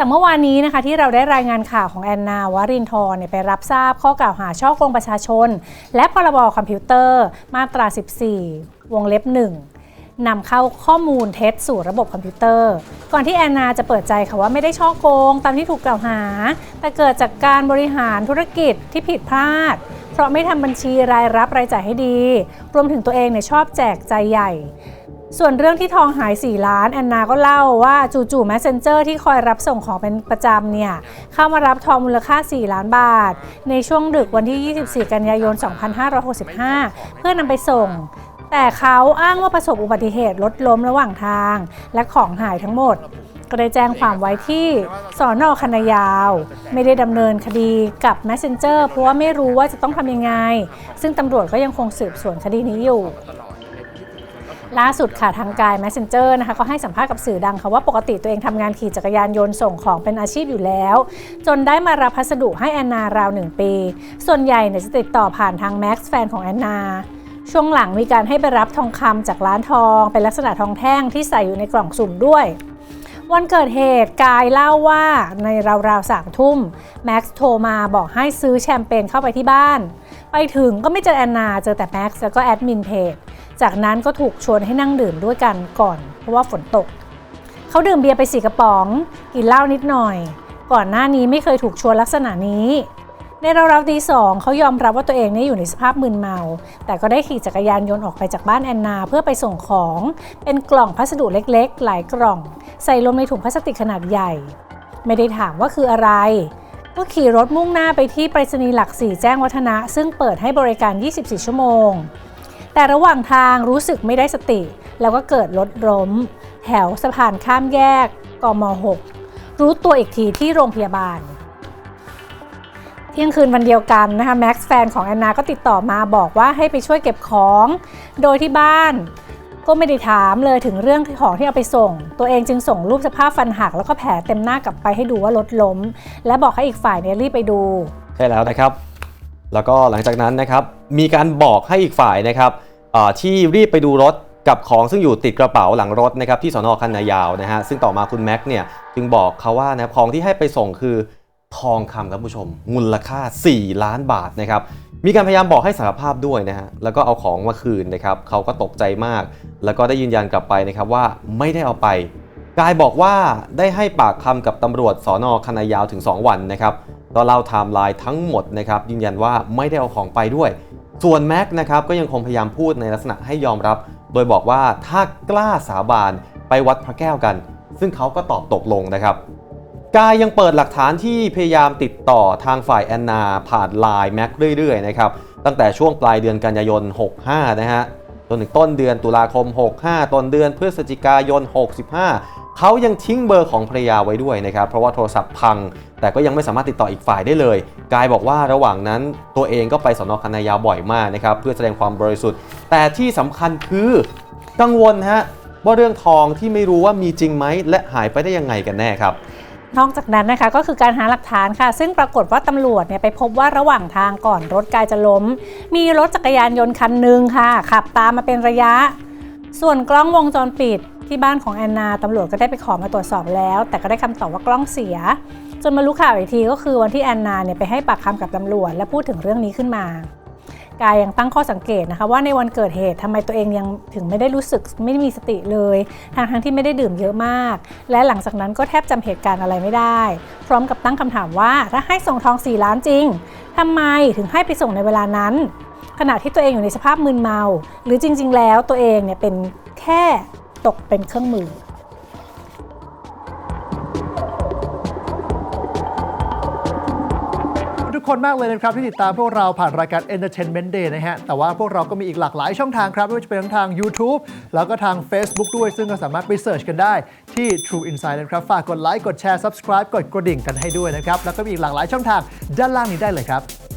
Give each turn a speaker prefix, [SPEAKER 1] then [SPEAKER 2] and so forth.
[SPEAKER 1] จากเมื่อวานนี้นะคะที่เราได้รายงานข่าวของแอนนาวรินทร์เนี่ยไปรับทราบข้อกล่าวหาช่อโกงประชาชน และพรบคอมพิวเตอร์ มาตรา 14 วงเล็บ 1นำเข้าข้อมูลเท็จสู่ระบบคอมพิวเตอร์ ก่อนที่แอนนาจะเปิดใจค่ะว่าไม่ได้ช่อโกงตามที่ถูกกล่าวหา แต่เกิดจากการบริหารธุรกิจที่ผิดพลาด เพราะไม่ทำบัญชีรายรับรายจ่ายให้ดี รวมถึงตัวเองเนี่ยชอบแจกใจใหญ่ ส่วนเรื่องที่ทองหาย 4 ล้านแอนนาก็เล่าว่าจู่ๆ Messenger ที่คอยรับส่งของเป็นประจำเนี่ย เข้ามารับทองมูลค่า 4 ล้านบาท ในช่วงดึกวันที่ 24 กันยายน 2565 เพื่อนำไปส่ง แต่เขาอ้างว่าประสบอุบัติเหตุรถล้มระหว่างทาง และของหายทั้งหมด ก็ได้แจ้งความไว้ที่สอนอคันนายาว ไม่ได้ดำเนินคดีกับ Messenger เพราะว่าไม่รู้ว่าจะต้องทำยังไง ซึ่งตำรวจก็ยังคงสืบสวนคดีนี้อยู่ ล่าสุดค่ะทางกาย Messenger นะคะก็ให้สัมภาษณ์กับสื่อดังค่ะว่าปกติตัวเองทำงานขี่จักรยานยนต์ส่งของเป็นอาชีพอยู่แล้ว จนได้มารับพัสดุให้แอนนาราวหนึ่งปี ส่วนใหญ่เนี่ยจะติดต่อผ่านทางแม็กซ์แฟนของแอนนาช่วงหลังมีการให้ไปรับทองคำจากร้านทอง เป็นลักษณะทองแท่งที่ใส่อยู่ในกล่องสุ่มด้วยวันเกิดเหตุกายเล่าว่าในราวๆสามทุ่มแม็กซ์โทรมาบอกให้ซื้อแชมเปญเข้าไปที่บ้าน ไปถึงก็ไม่เจอแอนนาเจอแต่แม็กซ์แล้วก็แอดมินเพจ จากนั้นก็ถูกชวนให้นั่งดื่มด้วยกันก่อน เพราะว่าฝนตก เขาดื่มเบียร์ไปสี่กระป๋อง กินเหล้านิดหน่อย ก่อนหน้านี้ไม่เคยถูกชวนลักษณะนี้ ในราวๆตีสองเขายอมรับว่าตัวเองเนี่ยอยู่ในสภาพมึนเมา แต่ก็ได้ขี่จักรยานยนต์ออกไปจากบ้านแอนนา เพื่อไปส่งของ เป็นกล่องพัสดุเล็กๆ หลายกล่อง ใส่ลงในถุงพลาสติกขนาดใหญ่ ไม่ได้ถามว่าคืออะไรก็ขี่รถมุ่งหน้าไปที่ไปรษณีย์หลักสี่แจ้งวัฒนะ ซึ่งเปิดให้บริการ 24 ชั่วโมง แต่ระหว่างทางรู้สึกไม่ได้สติ แล้วก็เกิดรถล้ม แถวสะพานข้ามแยกกม 6 รู้ตัวอีกทีที่โรงพยาบาล เที่ยงคืนวันเดียวกันนะคะแม็กซ์แฟนของแอนนาก็ติดต่อมาบอกว่าให้ไปช่วยเก็บของ โดยที่บ้านก็ไม่ได้ถามเลยถึงเรื่องของที่เอาไปส่ง ตัวเองจึงส่งรูปสภาพฟันหักแล้วก็แผลเต็มหน้ากลับไปให้ดูว่ารถล้ม และบอกให้อีกฝ่ายเนี่ยรีบไปดู
[SPEAKER 2] ใช่แล้วนะครับ แล้วก็หลังจากนั้นนะครับ มีการบอกให้อีกฝ่ายนะครับ ที่รีบไปดูรถกับของซึ่งอยู่ติดกระเป๋าหลังรถนะครับที่สอนอคันนายาวนะฮะซึ่งต่อมาคุณแม็กซ์เนี่ยจึงบอกเขาว่านะของที่ให้ไปส่งคือทองคำครับผู้ชม มูลค่า 4 ล้านบาทนะครับมีการพยายามบอกให้สารภาพด้วยนะฮะแล้วก็เอาของมาคืนนะครับเขาก็ตกใจมาก แล้วก็ได้ยืนยันกลับไปนะครับว่าไม่ได้เอาไปกายบอกว่าได้ให้ปากคำกับตำรวจสอนอคณะยาวถึง 2 วันนะครับก็เล่าไทม์ไลน์ทั้งหมดนะครับยืนยันว่าไม่ได้เอาของไปด้วย ส่วนแม็กนะครับก็ยังคงพยายามพูดในลักษณะให้ยอมรับ โดยบอกว่าถ้ากล้าสาบานไปวัดพระแก้วกัน ซึ่งเขาก็ตอบตกลงนะครับ กายยังเปิดหลักฐานที่พยายามติดต่อทางฝ่ายแอนนาผ่านไลน์แม็กเรื่อยๆนะครับตั้งแต่ช่วงปลายเดือนกันยายน 65 นะฮะจนถึงต้นเดือนตุลาคม 65 ต้นเดือนพฤศจิกายน 65 เขายังทิ้งเบอร์ของภรรยาไว้ด้วยนะครับ เพราะว่าโทรศัพท์พัง แต่ก็ยังไม่สามารถติดต่ออีกฝ่ายได้เลย กายบอกว่าระหว่างนั้นตัวเองก็ไปสอนอคันนายาวบ่อยมากนะครับเพื่อแสดงความบริสุทธิ์ แต่ที่สำคัญคือกังวลฮะว่าเรื่องทองที่ไม่รู้ว่ามีจริงไหมและหายไปได้ยังไงกันแน่ครับ
[SPEAKER 1] นอกจากนั้นนะคะก็คือการหาหลักฐานค่ะ ซึ่งปรากฏว่าตำรวจเนี่ยไปพบว่าระหว่างทางก่อนรถกายจะล้ม มีรถจักรยานยนต์คันหนึ่งค่ะ ขับตามมาเป็นระยะ ส่วนกล้องวงจรปิดที่บ้านของแอนนาตำรวจก็ได้ไปขอมาตรวจสอบแล้ว แต่ก็ได้คำตอบว่ากล้องเสีย จนมารู้ข่าวอีกทีก็คือวันที่แอนนาเนี่ยไปให้ปากคำกับตำรวจ และพูดถึงเรื่องนี้ขึ้นมากายยังตั้งข้อสังเกตนะคะว่าในวันเกิดเหตุทำไมตัวเองยังถึงไม่ได้รู้สึกไม่ได้มีสติเลยทางทั้งที่ไม่ได้ดื่มเยอะมาก และหลังจากนั้นก็แทบจำเหตุการณ์อะไรไม่ได้ พร้อมกับตั้งคำถามว่าถ้าให้ส่งทอง 4 ล้านจริงทำไมถึงให้ไปส่งในเวลานั้น ขณะที่ตัวเองอยู่ในสภาพมึนเมา หรือจริง ๆ แล้วตัวเองเนี่ยเป็นแค่ตกเป็นเครื่องมือ
[SPEAKER 3] ทุกคนมากเลยนะครับที่ติดตามพวกเราผ่านรายการ Entertainment Day นะฮะ แต่ว่าพวกเราก็มีอีกหลากหลายช่องทางครับไม่ว่าจะเป็นทั้งทาง YouTube แล้วก็ทาง Facebook ด้วย ซึ่งก็สามารถไปเสิร์ชกันได้ที่ True Insight นะครับ ฝากกดไลค์กดแชร์ Subscribe กดกระดิ่งกันให้ด้วยนะครับ แล้วก็มีอีกหลากหลายช่องทางด้านล่างนี้ได้เลยครับ